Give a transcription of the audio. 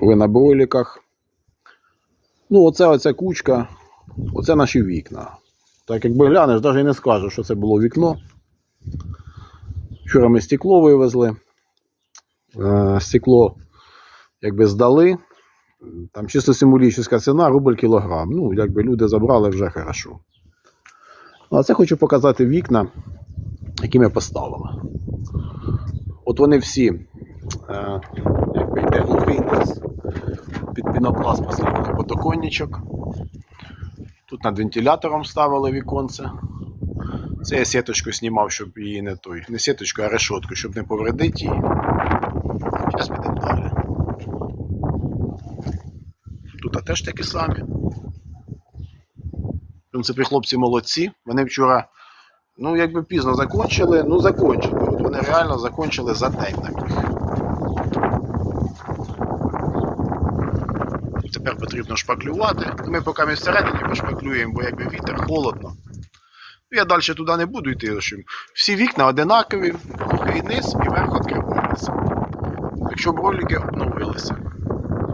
ви на бройліках. Ну, оце оця кучка, оце наші вікна. Так якби глянеш, навіть не скажу, що це було вікно. Вчора ми стекло вивезли. Е, Стекло якби здали. Там чисто символічна ціна, рубль кілограм. Ну, якби люди забрали вже хорошо. А це хочу показати вікна, які ми поставили. От вони всі, е, якби йде глухий низ. Пінопласт поставили подоконничок. Тут над вентилятором ставили віконце. Це я сіточку знімав, щоб її не той. Не сіточку, а решетку, щоб не повредити її. Зараз підемо далі. Тут теж такі самі. В принципі, хлопці молодці. Вони вчора, ну, якби пізно закончили, ну закончили. От вони реально закончили за день на Тепер потрібно шпаклювати. Ми поки ми всередині пошпаклюємо, бо якби вітер, холодно. Я далі туди не буду йти. що Всі вікна одинакові, і низ і верх відкривається. Якщо б ролики обновилися.